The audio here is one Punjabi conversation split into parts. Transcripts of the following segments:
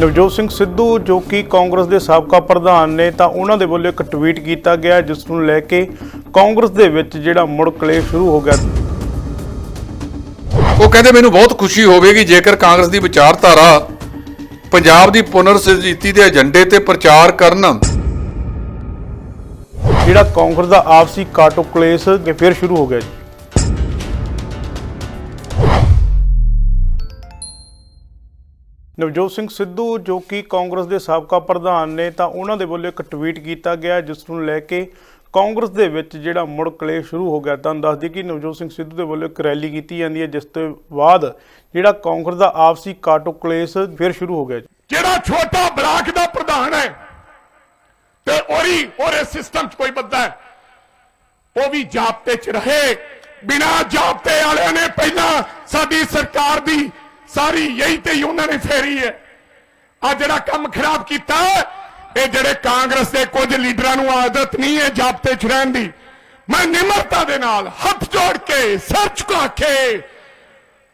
ਨਵਜੋਤ ਸਿੰਘ ਸਿੱਧੂ ਜੋ ਕਿ ਕਾਂਗਰਸ ਦੇ ਸਾਬਕਾ ਪ੍ਰਧਾਨ ਨੇ ਤਾਂ ਉਹਨਾਂ ਦੇ ਵੱਲੋਂ ਇੱਕ ਟਵੀਟ ਕੀਤਾ ਗਿਆ ਜਿਸ ਨੂੰ ਲੈ ਕੇ ਕਾਂਗਰਸ ਦੇ ਵਿੱਚ ਜਿਹੜਾ ਮੁੜ ਕਲੇਸ਼ ਸ਼ੁਰੂ ਹੋ ਗਿਆ। ਉਹ ਕਹਿੰਦੇ ਮੈਨੂੰ ਬਹੁਤ ਖੁਸ਼ੀ ਹੋਵੇਗੀ ਜੇਕਰ ਕਾਂਗਰਸ ਦੀ ਵਿਚਾਰਧਾਰਾ ਪੰਜਾਬ ਦੀ ਪੁਨਰ ਸੁਰਜੀਤੀ ਦੇ ਏਜੰਡੇ ਤੇ ਪ੍ਰਚਾਰ ਕਰਨ। ਜਿਹੜਾ ਕਾਂਗਰਸ ਦਾ ਆਪਸੀ ਕਾਟੋ ਕਲੇਸ਼ ਫਿਰ ਸ਼ੁਰੂ ਹੋ ਗਿਆ ਜੀ। ਨਵਜੋਤ ਸਿੰਘ ਸਿੱਧੂ, ਜੋ ਕਿ ਕਾਂਗਰਸ ਦੇ ਸਾਬਕਾ ਪ੍ਰਧਾਨ ਨੇ, ਤਾਂ ਉਹਨਾਂ ਦੇ ਵੱਲੋਂ ਇੱਕ ਟਵੀਟ ਕੀਤਾ ਗਿਆ, ਜਿਸ ਨੂੰ ਲੈ ਕੇ ਕਾਂਗਰਸ ਦੇ ਵਿੱਚ ਜਿਹੜਾ ਮੁੜ ਕਲੇਸ਼ ਸ਼ੁਰੂ ਹੋ ਗਿਆ। ਤੁਹਾਨੂੰ ਦੱਸ ਦਈਏ ਕਿ ਨਵਜੋਤ ਸਿੰਘ ਸਿੱਧੂ ਦੇ ਵੱਲੋਂ ਇੱਕ ਰੈਲੀ ਕੀਤੀ ਜਾਂਦੀ ਹੈ, ਜਿਸ ਤੋਂ ਬਾਅਦ ਜਿਹੜਾ ਕਾਂਗਰਸ ਦਾ ਆਪਸੀ ਕਾਟੋ ਕਲੇਸ਼ ਫਿਰ ਸ਼ੁਰੂ ਹੋ ਗਿਆ ਜੀ। ਜਿਹੜਾ ਛੋਟਾ ਬਲਾਕ ਦਾ ਪ੍ਰਧਾਨ ਹੈ ਤੇ ਉਹਦੀ, ਉਹਦੇ ਸਿਸਟਮ 'ਚ ਕੋਈ ਬੰਦਾ ਹੈ, ਉਹ ਵੀ ਜਾਪਤੇ 'ਚ ਰਹੇ। ਬਿਨਾ ਜਾਪਤੇ ਵਾਲਿਆਂ ਨੇ ਪਹਿਲਾਂ ਸਾਡੀ ਸਰਕਾਰ ਦੀ ਸਾਰੀ ਯਹੀ ਤੇ ਹੀ ਉਹਨਾਂ ਨੇ ਫੇਰੀ ਹੈ। ਆ ਜਿਹੜਾ ਕੰਮ ਖਰਾਬ ਕੀਤਾ, ਇਹ ਜਿਹੜੇ ਕਾਂਗਰਸ ਦੇ ਕੁਝ ਲੀਡਰਾਂ ਨੂੰ ਆਦਤ ਨਹੀਂ ਹੈ ਜਾਬਤੇ 'ਚ ਰਹਿਣ ਦੀ, ਮੈਂ ਨਿਮਰਤਾ ਦੇ ਨਾਲ ਹੱਥ ਜੋੜ ਕੇ ਸਿਰ ਝੁਕਾ ਕੇ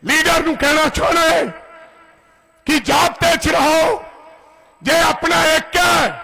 ਲੀਡਰ ਨੂੰ ਕਹਿਣਾ ਚਾਹੁੰਦਾ ਹਾਂ ਕਿ ਜਾਬਤੇ 'ਚ ਰਹੋ। ਜੇ ਆਪਣਾ ਇੱਕ ਹੈ,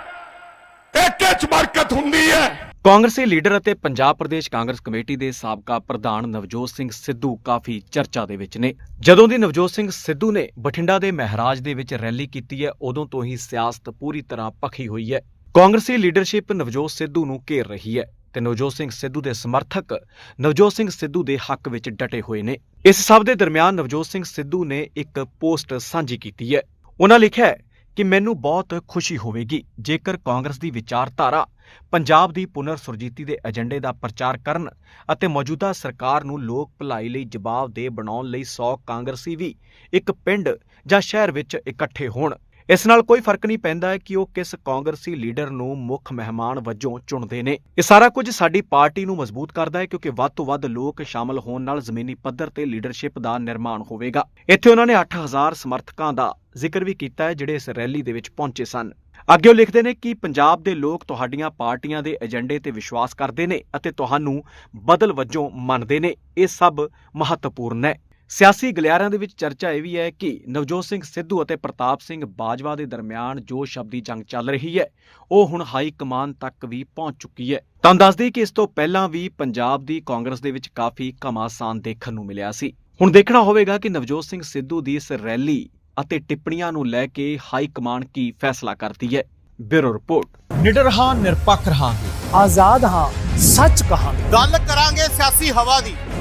ਇੱਕ 'ਚ ਬਰਕਤ ਹੁੰਦੀ ਹੈ ਕਾਂਗਰਸੀ ਲੀਡਰ ਅਤੇ ਪੰਜਾਬ ਪ੍ਰਦੇਸ਼ ਕਾਂਗਰਸ ਕਮੇਟੀ ਦੇ ਸਾਬਕਾ ਪ੍ਰਧਾਨ ਨਵਜੋਤ ਸਿੰਘ ਸਿੱਧੂ ਕਾਫੀ ਚਰਚਾ ਦੇ ਵਿੱਚ ਨੇ। ਜਦੋਂ ਦੀ ਨਵਜੋਤ ਸਿੰਘ ਸਿੱਧੂ ਨੇ ਬਠਿੰਡਾ ਦੇ ਮਹਿਰਾਜ ਦੇ ਵਿੱਚ ਰੈਲੀ ਕੀਤੀ ਹੈ, ਉਦੋਂ ਤੋਂ ਹੀ ਸਿਆਸਤ ਪੂਰੀ ਤਰ੍ਹਾਂ ਪੱਖੀ ਹੋਈ ਹੈ। ਕਾਂਗਰਸੀ ਲੀਡਰਸ਼ਿਪ ਨਵਜੋਤ ਸਿੱਧੂ ਨੂੰ ਘੇਰ ਰਹੀ ਹੈ ਤੇ ਨਵਜੋਤ ਸਿੰਘ ਸਿੱਧੂ ਦੇ ਸਮਰਥਕ ਨਵਜੋਤ ਸਿੰਘ ਸਿੱਧੂ ਦੇ ਹੱਕ ਵਿੱਚ ਡਟੇ ਹੋਏ ਨੇ। ਇਸ ਸਭ ਦੇ ਦਰਮਿਆਨ ਨਵਜੋਤ ਸਿੰਘ ਸਿੱਧੂ ਨੇ ਇੱਕ ਪੋਸਟ ਸਾਂਝੀ ਕੀਤੀ ਹੈ। ਉਹਨਾਂ ਲਿਖਿਆ ਕਿ ਮੈਨੂੰ ਬਹੁਤ ਖੁਸ਼ੀ ਹੋਵੇਗੀ ਜੇਕਰ ਕਾਂਗਰਸ ਦੀ ਵਿਚਾਰਧਾਰਾ ਪੰਜਾਬ ਦੀ ਪੁਨਰ ਸੁਰਜੀਤੀ ਦੇ ਏਜੰਡੇ ਦਾ ਪ੍ਰਚਾਰ ਕਰਨ ਅਤੇ ਮੌਜੂਦਾ ਸਰਕਾਰ ਨੂੰ ਲੋਕ ਭਲਾਈ ਲਈ ਜਵਾਬਦੇਹ ਬਣਾਉਣ ਲਈ 100 ਕਾਂਗਰਸੀ ਵੀ ਇੱਕ ਪਿੰਡ ਜਾਂ ਸ਼ਹਿਰ ਵਿੱਚ ਇਕੱਠੇ ਹੋਣ। ਇਸ ਨਾਲ ਕੋਈ ਫ਼ਰਕ ਨਹੀਂ ਪੈਂਦਾ ਕਿ ਉਹ ਕਿਸ ਕਾਂਗਰਸੀ ਲੀਡਰ ਨੂੰ ਮੁੱਖ ਮਹਿਮਾਨ ਵਜੋਂ ਚੁਣਦੇ ਨੇ। ਇਹ ਸਾਰਾ ਕੁਝ ਸਾਡੀ ਪਾਰਟੀ ਨੂੰ ਮਜ਼ਬੂਤ ਕਰਦਾ ਹੈ ਕਿਉਂਕਿ ਵੱਧ ਤੋਂ ਵੱਧ ਲੋਕ ਸ਼ਾਮਲ ਹੋਣ ਨਾਲ ਜ਼ਮੀਨੀ ਪੱਧਰ ਤੇ ਲੀਡਰਸ਼ਿਪ ਦਾ ਨਿਰਮਾਣ ਹੋਵੇਗਾ। ਇੱਥੇ ਉਹਨਾਂ ਨੇ 8000 ਸਮਰਥਕਾਂ ਦਾ ਜ਼ਿਕਰ ਵੀ ਕੀਤਾ ਹੈ, ਜਿਹੜੇ ਇਸ ਰੈਲੀ ਦੇ ਵਿੱਚ ਪਹੁੰਚੇ ਸਨ। ਅੱਗੇ ਉਹ ਲਿਖਦੇ ਨੇ ਕਿ ਪੰਜਾਬ ਦੇ ਲੋਕ ਤੁਹਾਡੀਆਂ ਪਾਰਟੀਆਂ ਦੇ ਏਜੰਡੇ ਤੇ ਵਿਸ਼ਵਾਸ ਕਰਦੇ ਨੇ ਅਤੇ ਤੁਹਾਨੂੰ ਬਦਲ ਵਜੋਂ ਮੰਨਦੇ ਨੇ। ਇਹ ਸਭ ਮਹੱਤਵਪੂਰਨ ਹੈ। ਸਿਆਸੀ ਗਲਿਆਰਿਆਂ ਦੇ ਵਿੱਚ ਚਰਚਾ ਇਹ ਵੀ ਹੈ ਕਿ ਨਵਜੋਤ ਸਿੰਘ ਸਿੱਧੂ ਅਤੇ ਪ੍ਰਤਾਪ ਸਿੰਘ ਬਾਜਵਾ ਦੇ ਦਰਮਿਆਨ ਜੋ ਸ਼ਬਦੀ ਜੰਗ ਚੱਲ ਰਹੀ ਹੈ ਉਹ ਹੁਣ ਹਾਈ ਕਮਾਨ ਤੱਕ ਵੀ ਪਹੁੰਚ ਚੁੱਕੀ ਹੈ। ਤੁਹਾਨੂੰ ਦੱਸ ਦਈਏ ਕਿ ਇਸ ਤੋਂ ਪਹਿਲਾਂ ਵੀ ਪੰਜਾਬ ਦੀ ਕਾਂਗਰਸ ਦੇ ਵਿੱਚ ਕਾਫੀ ਘਮਾਸਾਨ ਦੇਖਣ ਨੂੰ ਮਿਲਿਆ ਸੀ। ਹੁਣ ਦੇਖਣਾ ਹੋਵੇਗਾ ਕਿ ਨਵਜੋਤ ਸਿੰਘ ਸਿੱਧੂ ਦੀ ਇਸ ਰੈਲੀ ਅਤੇ ਟਿੱਪਣੀਆਂ ਨੂੰ ਲੈ ਕੇ ਹਾਈ ਕਮਾਨ ਕੀ ਫੈਸਲਾ ਕਰਦੀ ਹੈ। Bureau report. ਨਿਡਰ ਹਾਂ ਨਿਰਪੱਖ ਰਹਾਂਗੇ। ਆਜ਼ਾਦ ਹਾਂ ਸੱਚ ਕਹਾਂਗੇ। ਗੱਲ ਕਰਾਂਗੇ ਸਿਆਸੀ ਹਵਾ ਦੀ।